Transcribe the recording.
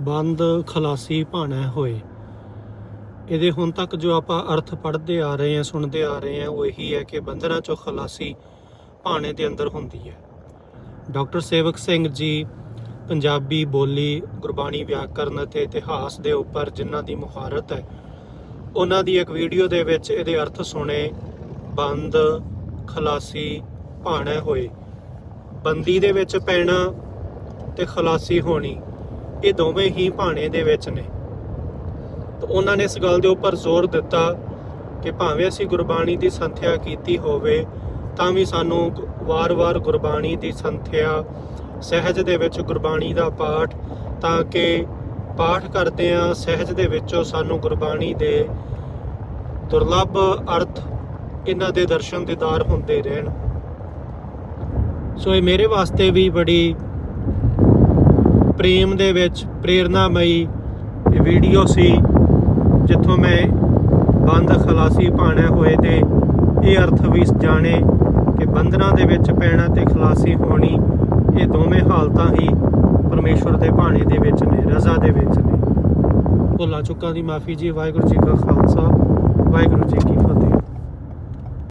ਬੰਦ ਖਲਾਸੀ ਭਾਣਾ ਹੋਏ। ਇਹਦੇ ਹੁਣ ਤੱਕ ਜੋ ਆਪਾਂ ਅਰਥ ਪੜ੍ਹਦੇ ਆ ਰਹੇ ਹਾਂ, ਸੁਣਦੇ ਆ ਰਹੇ ਹਾਂ, ਉਹ ਇਹੀ ਹੈ ਕਿ ਬੰਦਰਾਂ ਚੋਂ ਖਲਾਸੀ ਭਾਣੇ ਦੇ ਅੰਦਰ ਹੁੰਦੀ ਹੈ। ਡਾਕਟਰ ਸੇਵਕ ਸਿੰਘ ਜੀ ਪੰਜਾਬੀ ਬੋਲੀ, ਗੁਰਬਾਣੀ ਵਿਆਕਰਨ ਅਤੇ ਇਤਿਹਾਸ ਦੇ ਉੱਪਰ ਜਿਨ੍ਹਾਂ ਦੀ ਮੁਹਾਰਤ ਹੈ, ਉਹਨਾਂ ਦੀ ਇੱਕ ਵੀਡੀਓ ਦੇ ਵਿੱਚ ਇਹਦੇ ਅਰਥ ਸੁਣੇ, ਬੰਦ ਖਲਾਸੀ ਭਾਣਾ ਹੋਏ। ਬੰਦੀ ਦੇ ਵਿੱਚ ਪੈਣਾ ਤੇ ਖਲਾਸੀ ਹੋਣੀ। ਇਹ ਦੋਵੇਂ ਹੀ ਭਾਣੇ ਦੇ ਵਿੱਚ ਨੇ। ਤਾਂ ਉਹਨਾਂ ਨੇ ਇਸ ਗੱਲ ਦੇ ਉੱਪਰ ਜ਼ੋਰ ਦਿੱਤਾ ਕਿ ਭਾਵੇਂ ਅਸੀਂ ਗੁਰਬਾਣੀ ਦੀ ਸੰਥਿਆ ਕੀਤੀ ਹੋਵੇ, ਤਾਂ ਵੀ ਸਾਨੂੰ ਵਾਰ-ਵਾਰ ਗੁਰਬਾਣੀ ਦੀ ਸੰਥਿਆ, ਸਹਿਜ ਦੇ ਵਿੱਚ ਗੁਰਬਾਣੀ ਦਾ ਪਾਠ, ਤਾਂ ਕਿ ਪਾਠ ਕਰਦੇ ਆ ਸਹਿਜ ਦੇ ਵਿੱਚੋਂ ਸਾਨੂੰ ਗੁਰਬਾਣੀ ਦੇ ਦੁਰਲੱਭ ਅਰਥ ਇਹਨਾਂ ਦੇ ਦਰਸ਼ਨ ਦੀਦਾਰ ਹੁੰਦੇ ਰਹਿਣ। ਸੋ ਇਹ ਮੇਰੇ ਵਾਸਤੇ ਵੀ ਬੜੀ ਪ੍ਰੇਮ ਦੇ ਵਿੱਚ ਪ੍ਰੇਰਨਾਮਈ ਇਹ ਵੀਡੀਓ ਸੀ, ਜਿੱਥੋਂ ਮੈਂ ਬੰਦ ਖਲਾਸੀ ਭਾਣਾ ਹੋਏ ਤੇ ਇਹ ਅਰਥ ਵੀ ਜਾਣੇ ਕਿ ਬੰਧਨਾਂ ਦੇ ਵਿੱਚ ਪੈਣਾ ਤੇ ਖਲਾਸੀ ਹੋਣੀ, ਇਹ ਦੋਵੇਂ ਹਾਲਤਾਂ ਹੀ ਪਰਮੇਸ਼ਵਰ ਦੇ ਭਾਣੇ ਦੇ ਵਿੱਚ ਨੇ, ਰਜ਼ਾ ਦੇ ਵਿੱਚ ਨੇ। ਭੁੱਲਾਂ ਚੁੱਕਾਂ ਦੀ ਮਾਫੀ ਜੀ, ਵਾਹਿਗੁਰੂ ਜੀ ਕਾ ਖਾਲਸਾ, ਵਾਹਿਗੁਰੂ